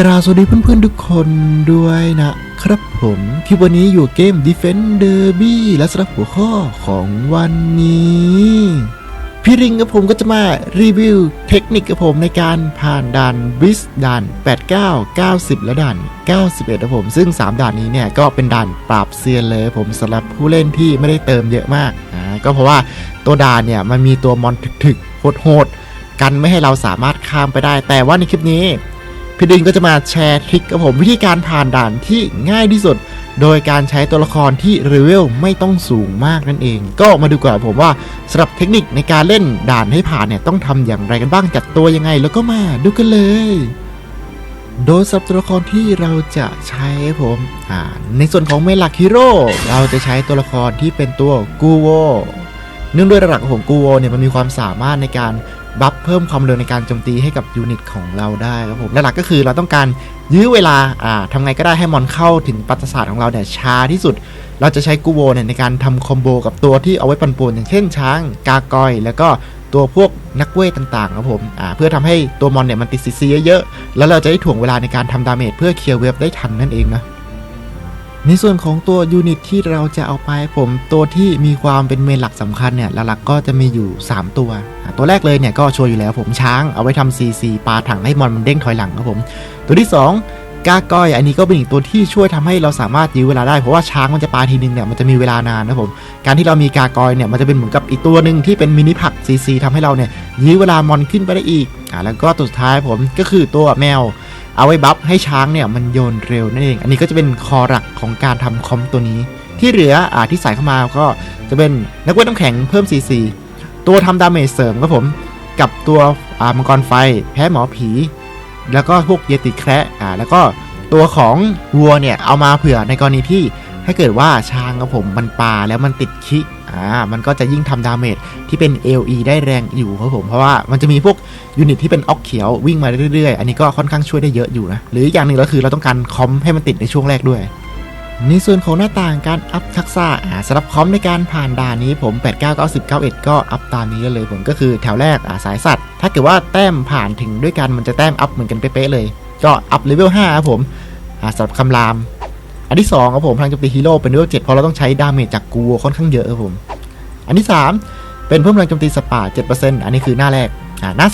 กราสวัสดีเพื่อนๆทุกคนด้วยนะครับผมที่วันนี้อยู่เกม Defender b และสำหรับหัวข้อของวันนี้พี่ริงกับผมก็จะมารีวิวเทคนิคกับผมในการผ่านด่านบิสด่าน 89 90 และด่าน 91ครับผม ซึ่ง 3 ด่านนี้เนี่ยก็เป็นด่านปราบเซียนเลยผมสำหรับผู้เล่นที่ไม่ได้เติมเยอะมากอ่าก็เพราะว่าตัวด่านเนี่ยมันมีตัวมอนถึกๆโหดๆกันไม่ให้เราสามารถข้ามไปได้ แต่ว่าในคลิปนี้ พี่ดินก็จะมาแชร์ทริคกับผมวิธีการผ่านด่านที่ง่ายที่สุด โดยการใช้ตัวละครที่เลเวลไม่ต้องสูงมากนั่นเอง ก็มาดูก่อนผมว่าสำหรับเทคนิคในการเล่นด่านให้ผ่านเนี่ยต้องทำอย่างไรกันบ้างจัดตัวยังไงแล้วก็มาดูกันเลย โดยสำหรับตัวละครที่เราจะใช้ผมอ่าในส่วนของเมนหลักฮีโร่เราจะใช้ตัวละครที่เป็นตัวกูโวเนื่องด้วยระดับของกูโวเนี่ยมันมีความสามารถในการ บัฟเพิ่มความเร็วในการโจมตีให้กับยูนิตของเราได้ครับผมและหลักก็คือเราต้องการยื้อเวลาอ่าทำไงก็ได้ให้มอนเข้าถึงปัตศาสตร์ของเราเนี่ยช้าที่สุด เราจะใช้กูโวเนี่ยในการทำคอมโบกับตัวที่เอาไว้ปันป่วนอย่างเช่นช้าง กากอย แล้วก็ตัวพวกนักเวทต่างๆครับผมอ่าเพื่อทำให้ตัวมอนเนี่ยมันติดซีซีเยอะๆแล้วเราจะได้ถ่วงเวลาในการทำดาเมจเพื่อเคลียร์เวฟได้ทันนั่นเองนะ ในส่วนของตัวยูนิตที่เราจะเอาไปผมตัวที่มีความเป็นเมนหลักสำคัญเนี่ยหลักๆก็จะมีอยู่ 3 ตัว ตัวแรกเลยเนี่ยก็ชัวร์อยู่แล้วผมช้างเอาไว้ทำซีซีปาถังให้มอนมันเด้งถอยหลังครับผม ตัวที่ 2กาก้อยอันนี้ก็เป็นอีกตัวที่ช่วยทำให้เราสามารถยื้อเวลาได้เพราะว่าช้างมันจะปลาทีนึงเนี่ยมันจะมีเวลานานนะผมการที่เรามีกากอยเนี่ยมันจะเป็นเหมือนกับอีกตัวหนึ่งที่เป็นมินิผักซีซีทำให้เราเนี่ยยื้อเวลามอนขึ้นไปได้อีกอะแล้วก็ตัวสุดท้ายผมก็คือตัวแมว เอาไว้บัฟให้ช้างเนี่ยมันโยนเร็วนั่นเอง อันนี้ก็จะเป็นคอหลักของการทำคอมตัวนี้ ที่เหลืออ่าที่ใส่เข้ามาก็จะเป็นนักเวทน้ำแข็งเพิ่ม CC ตัวทำดาเมจเสริมครับผมกับตัวอ่ามังกรไฟแพ้หมอผี แล้วก็พวกเยติแคระอ่าแล้วก็ตัวของวัวเนี่ยเอามาเผื่อในกรณีที่ถ้าเกิดว่าช้างครับผมมันปาแล้วมันติดคิ อ่ามันก็จะยิ่งทำดาเมจที่เป็น LE ได้แรงอยู่ครับผม เพราะว่ามันจะมีพวกยูนิตที่เป็นออกเขียววิ่งมาเรื่อยๆ อันนี้ก็ค่อนข้างช่วยได้เยอะอยู่นะ หรืออย่างหนึ่งก็คือเราต้องการคอมให้มันติดในช่วงแรกด้วยในส่วนของหน้าต่างการอัพทักษะอ่าสำหรับคอมในการผ่านด่านนี้ผม 8 9 9 0 91 ก็อัพตามนี้เลยผมก็คือแถวแรกอ่าสายสัตว์ ถ้าเกิดว่าแต้มผ่านถึงด้วยกันมันจะแต้มอัพเหมือนกันเป๊ะๆเลย ก็อัพเลเวล5ครับผมอ่าสำหรับคำราม อันที่2ครับผมพลังโจมตีฮีโร่เป็นเลเวล7เพราะเราต้องใช้ดาเมจจากกูค่อนข้างเยอะครับผม อันที่ 3 เป็นเพิ่มพลังโจมตีสปา7%อันนี้คือหน้าแรกอ่าหน้า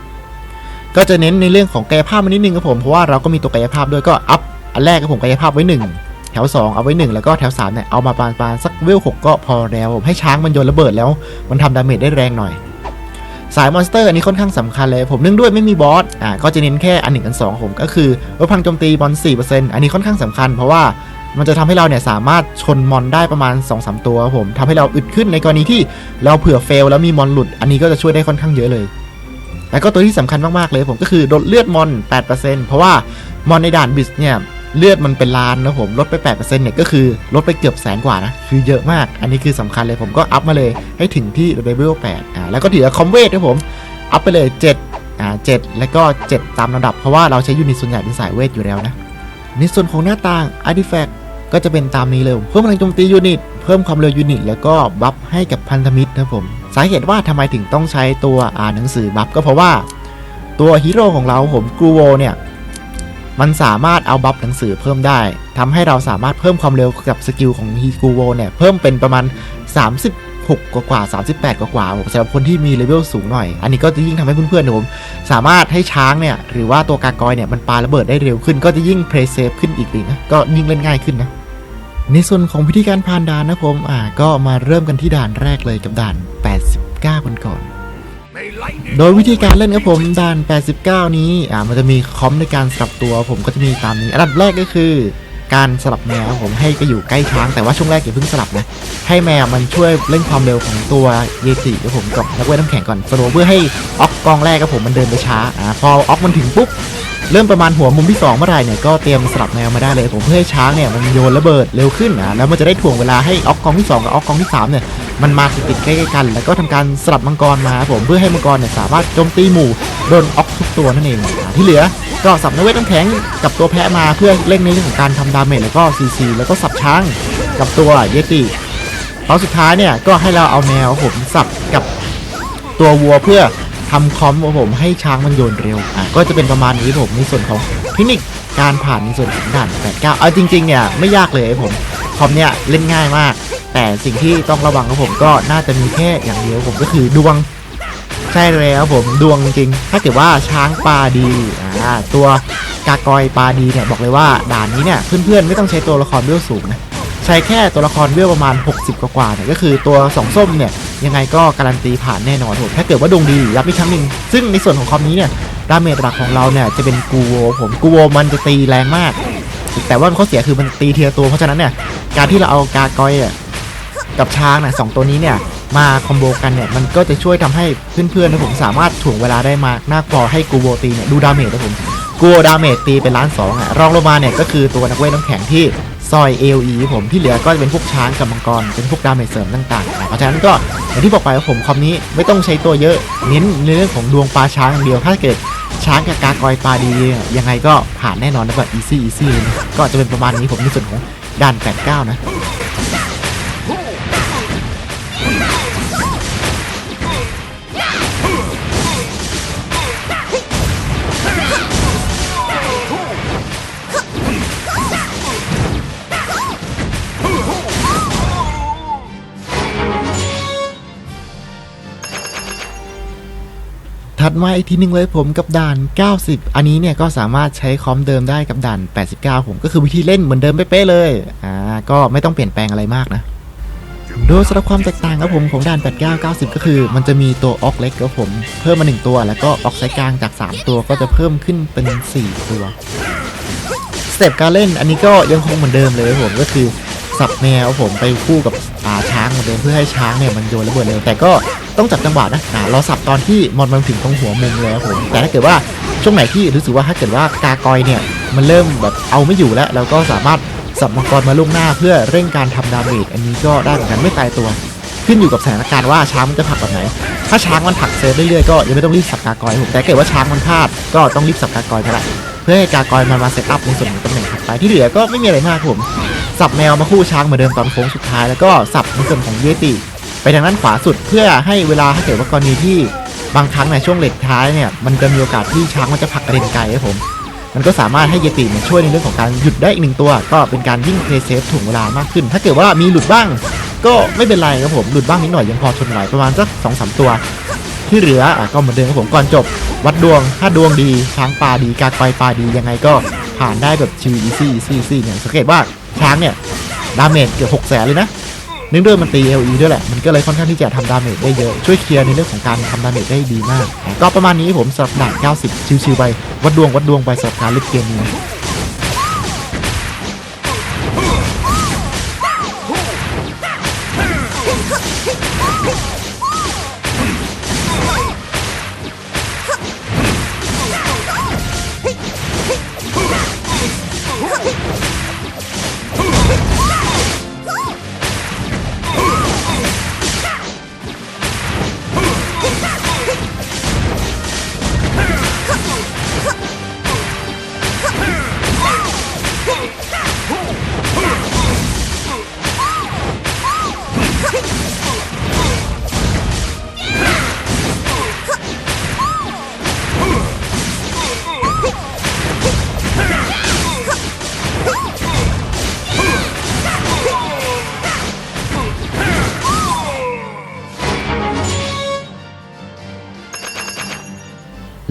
2 ก็จะเน้นในเรื่องของกายภาพมานิดนึงครับผมเพราะว่าเราก็มีตัวกายภาพด้วยก็อัพอันแรกครับผมกายภาพไว้ 1 แถว 2 เอาไว้ 1 แล้วก็แถว3เนี่ยเอามาปานปานสักเวล6ก็พอแล้วผมให้ช้างมันโยนระเบิดแล้ว มันทำดาเมจได้แรงหน่อย สายมอนสเตอร์อันนี้ค่อนข้างสำคัญเลย ผมเนื่องด้วยไม่มีบอสอ่าก็จะเน้นแค่อันหนึ่งอันสองผมก็คือลดพลังโจมตีบอล4%อันนี้ค่อนข้างสำคัญ เพราะว่ามันจะทำให้เราเนี่ยสามารถชนมอนได้ประมาณ 2-3ตัวครับผมทำให้เราอึดขึ้นในกรณีที่เราเผื่อเฟลแล้วมีมอนหลุด อันนี้ก็จะช่วยได้ค่อนข้างเยอะเลยแล้วก็ตัวที่สำคัญมากๆเลยผมก็คือลดเลือดมอน 8%เพราะว่ามอนในด่านบิสเนี่ย เลือดมันเป็นล้านนะผมลดไป8%เนี่ยก็คือลดไปเกือบแสนกว่านะ คือเยอะมาก อันนี้คือสำคัญเลยผมก็อัพมาเลยให้ถึงที่เลเวล8อ่าแล้วก็ถือคอมเวทนะผม อัพไปเลย 7อ่า7แล้วก็ 7 ตามลำดับ เพราะว่าเราใช้ยูนิตส่วนใหญ่เป็นสายเวทอยู่แล้วนะในส่วนของหน้าต่าง Artifact ก็จะเป็นตามนี้เลยเพิ่มพลังโจมตียูนิตเพิ่มความเร็วยูนิตแล้วก็บัฟให้กับพันธมิตรนะผมสาเหตุว่าทำไมถึงต้องใช้ตัวอ่านหนังสือบัฟก็เพราะว่า ตัวฮีโร่ของเราผมกูโวเนี่ย มันสามารถเอาบัฟหนังสือเพิ่มได้ทำให้เราสามารถเพิ่มความเร็วกับสกิลของฮีกูโวเนี่ย เพิ่มเป็นประมาณ 36 กว่ากว่า 38 กว่ากว่าสำหรับคนที่มีเลเวลสูงหน่อย อันนี้ก็จะยิ่งทำให้เพื่อนๆผมสามารถให้ช้างเนี่ย หรือว่าตัวกากอยเนี่ย มันปาระเบิดได้เร็วขึ้น ก็จะยิ่งเพลย์เซฟขึ้นอีกเลยนะ ก็ยิ่งเล่นง่ายขึ้นนะ ในส่วนของวิธีการผ่านด่านนะผม อ่า ก็มาเริ่มกันที่ด่านแรกเลยกับด่าน 89กันก่อน โดยวิธีการเล่นครับผมด่าน 89 นี้อ่ามันจะมีคอมในการสลับตัว ผมก็จะมีตามนี้ อันดับแรกก็คือ การสลับแมวผมให้ก็อยู่ใกล้ช้าง แต่ว่าช่วงแรกอย่าเพิ่งสลับนะ ให้แมวมันช่วยเร่งความเร็วของตัวเยติครับผมกับนักเวทน้ำแข็งก่อนสโลว์เพื่อให้ออกกองแรกครับผมมันเดินไปช้าอ่าพอออกมันถึงปุ๊บ เริ่มประมาณหัวมุมที่2เมื่อไรเนี่ยก็เตรียมสลับแนวมาได้เลยผมเพื่อให้ช้างเนี่ยมันโยนระเบิดเร็วขึ้นนะแล้วมันจะได้ถ่วงเวลาให้ออกกองที่ 2 กับออกกองที่3เนี่ยมันมาติดๆใกล้ๆกัน แล้วก็ทำการสลับมังกรมาผมเพื่อให้มังกรเนี่ยสามารถโจมตีหมู่โดนออกทุกตัวนั่นเองที่เหลือก็สับนเวทน้ำแข็งกับตัวแพะมาเพื่อเร่งในเรื่องของการทำดาเมจแล้วก็ซีซีแล้วก็สับช้างกับตัวเยติตอนสุดท้ายเนี่ยก็ให้เราเอาแนวผมสับกับตัววัวเพื่อ ทำคอมของผมให้ช้างมันโยนเร็วอะก็จะเป็นประมาณนี้ผมในส่วนของเทคนิคการผ่านในส่วนของด่าน89เอาจริงๆเนี่ยไม่ยากเลยผมคอมเนี่ยเล่นง่ายมาก แต่สิ่งที่ต้องระวังของผมก็น่าจะมีแค่อย่างเดียวผมก็คือดวงใช่แล้วผมดวงจริง ถ้าเกิดว่าช้างปลาดีอ่าตัวกากอยปลาดีเนี่ยบอกเลยว่าด่านนี้เนี่ยเพื่อนๆไม่ต้องใช้ตัวละครเวสูงนะใช้แค่ตัวละครเวประมาณ 60 กว่าๆเนี่ยก็คือตัวสองส้มเนี่ย ยังไงก็การันตีผ่านแน่นอนผมถ้าเกิดว่าดวงดีรับอีกครั้งหนึ่งซึ่งในส่วนของคอมนี้เนี่ยดาเมจหลักของเราเนี่ยจะเป็นกูโวผมกูโวมันจะตีแรงมาก แต่ว่าข้อเสียคือมันตีเทียตัวเพราะฉะนั้นเนี่ยการที่เราเอากากอยกับช้างนะสองตัวนี้เนี่ยมาคอมโบกันเนี่ยมันก็จะช่วยทำให้เพื่อนๆนะผมสามารถถ่วงเวลาได้มากน่าพอให้กูโบตีเนี่ยดูดาเมจนะผมกูโบดาเมจตีเป็นล้านสองอะรองลงมาเนี่ยก็คือตัวนักเวทน้ำแข็งที่ ซอยเอลีผมที่เหลือก็จะเป็นพวกช้างกับมังกรเป็นพวกดาเมจเสริมต่างๆนะเพราะฉะนั้นก็อย่างที่บอกไปว่าผมคอมนี้ไม่ต้องใช้ตัวเยอะเน้นในเรื่องของดวงปลาช้างอย่างเดียวถ้าเกิดช้างกับกากอยปลาดียยังไงก็ผ่านแน่นอนนะแบบอีซี่อีซี่ก็จะเป็นประมาณนี้ผมในส่วนของด่าน89นะ ถัดมาอีกทีหนึงเลยผมกับด่าน 90 อันนี้เนี่ยก็สามารถใช้คอมเดิมได้กับด่าน 89 ผมก็คือวิธีเล่นเหมือนเดิมเป๊ะเลย อ่า ก็ไม่ต้องเปลี่ยนแปลงอะไรมากนะ โดยสำหรับความแตกต่างครับผมของด่าน 89 90 ก็คือ มันจะมีตัวออกเล็กครับผมเพิ่มมา 1 ตัว แล้วก็ออกไซกลางจาก 3 ตัวก็จะเพิ่มขึ้นเป็น 4 ตัวสเต็ปการเล่นอันนี้ก็ยังคงเหมือนเดิมเลยครับผมก็คือ สับแมวผมไปคู่กับอ่าช้างเหมือนเดิมเพื่อให้ช้างเนี่ยมันโยนระเบิดเร็วแต่ก็ต้องจับจังหวะนะอ่าเราสับตอนที่มอนมันถึงตรงหัวมุมเลยครับผมแต่ถ้าเกิดว่าช่วงไหนที่รู้สึกว่าถ้าเกิดว่ากากอยเนี่ยมันเริ่มแบบเอาไม่อยู่แล้วเราก็สามารถสับมังกรมาล่วงหน้าเพื่อเร่งการทำดาเมจอันนี้ก็ได้เหมือนกันไม่ตายตัว ขึ้นอยู่กับสถานการณ์ว่าช้างมันจะผลักแบบไหน ถ้าช้างมันผลักเซฟเรื่อยๆก็ยังไม่ต้องรีบสับกากอยผมแต่ถ้าเกิดว่าช้างมันพลาดก็ต้องรีบสับกากอยไปละเพื่อให้กากอยมันมาเซตอัพในส่วนของตำแหน่งถัดไปที่เหลือก็ไม่มีอะไรมากผม สับแมวมาคู่ช้างเหมือนเดิมตอนโค้งสุดท้ายแล้วก็สับในส่วนของเยติ ไปทางด้านขวาสุดเพื่อให้เวลาถ้าเกิดว่ากรณีที่บางครั้งในช่วงเหล็กท้ายเนี่ยมันจะมีโอกาสที่ช้างมันจะผลักกระเด็นไกลครับผม มันก็สามารถให้เยติเนี่ยช่วยในเรื่องของการหยุดได้อีกหนึ่งตัว ก็เป็นการยิ่งเพลย์เซฟถ่วงเวลามากขึ้น ถ้าเกิดว่ามีหลุดบ้าง ก็ไม่เป็นไรครับผมหลุดบ้างนิดหน่อยยังพอทนไหวประมาณสักสองสามตัว ที่เหลืออก็เหมือนเดิมครับผมก่อนจบ วัดดวงถ้าดวงดีช้างปลาดีกากอยปลาดียังไงก็ผ่านได้แบบชิวอีซี่อีซี่อีซี่เนี่ยสังเกตว่า ช้างเนี่ยดาเมจเกือบหกแสนเลยนะเนื่องด้วยมันตี LE ด้วยแหละ มันก็เลยค่อนข้างที่จะทำดาเมจได้เยอะ ช่วยเคลียร์ในเรื่องของการทำดาเมจได้ดีมาก ก็ประมาณนี้ผมสำหรับหนัก90 ชิวๆไป วัดดวงวัดดวงไปสำหรับการเล่นเกมนี้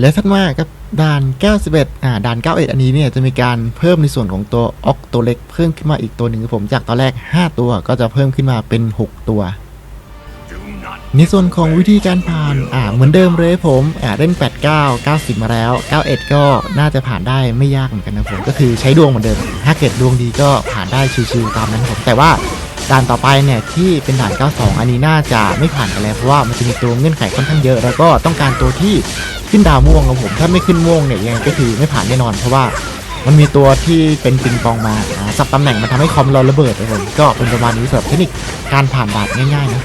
และถัดมาครับด่าน 91อ่าด่าน 91 อันนี้เนี่ยจะมีการเพิ่มในส่วนของตัวออกตัวเล็กเพิ่มขึ้นมาอีกตัวหนึ่งครับผมจากตอนแรก 5 ตัวก็จะเพิ่มขึ้นมาเป็น 6 ตัว ในส่วนของวิธีการผ่านอ่าเหมือนเดิมเลยผมอ่าเล่น 89 90 มาแล้ว 91 ก็น่าจะผ่านได้ไม่ยากเหมือนกันนะผมก็คือใช้ดวงเหมือนเดิมถ้าเกิดดวงดีก็ผ่านได้ชิวๆตามนั้นผมแต่ว่าด่านต่อไปเนี่ยที่เป็นด่าน 92 อันนี้น่าจะไม่ผ่านกันแล้วเพราะว่ามันจะมีตัวเงื่อนไขค่อนข้างเยอะ แล้วก็ต้องการตัวที่ ขึ้นดาวม่วงครับผม ถ้าไม่ขึ้นม่วงเนี่ยยังไงก็คือไม่ผ่านแน่นอน เพราะว่ามันมีตัวที่เป็นปิงปองมาสับตำแหน่งมันทำให้คอมเราระเบิดไปหมดก็เป็นประมาณนี้สำหรับเทคนิคการผ่านดาบง่ายๆนะ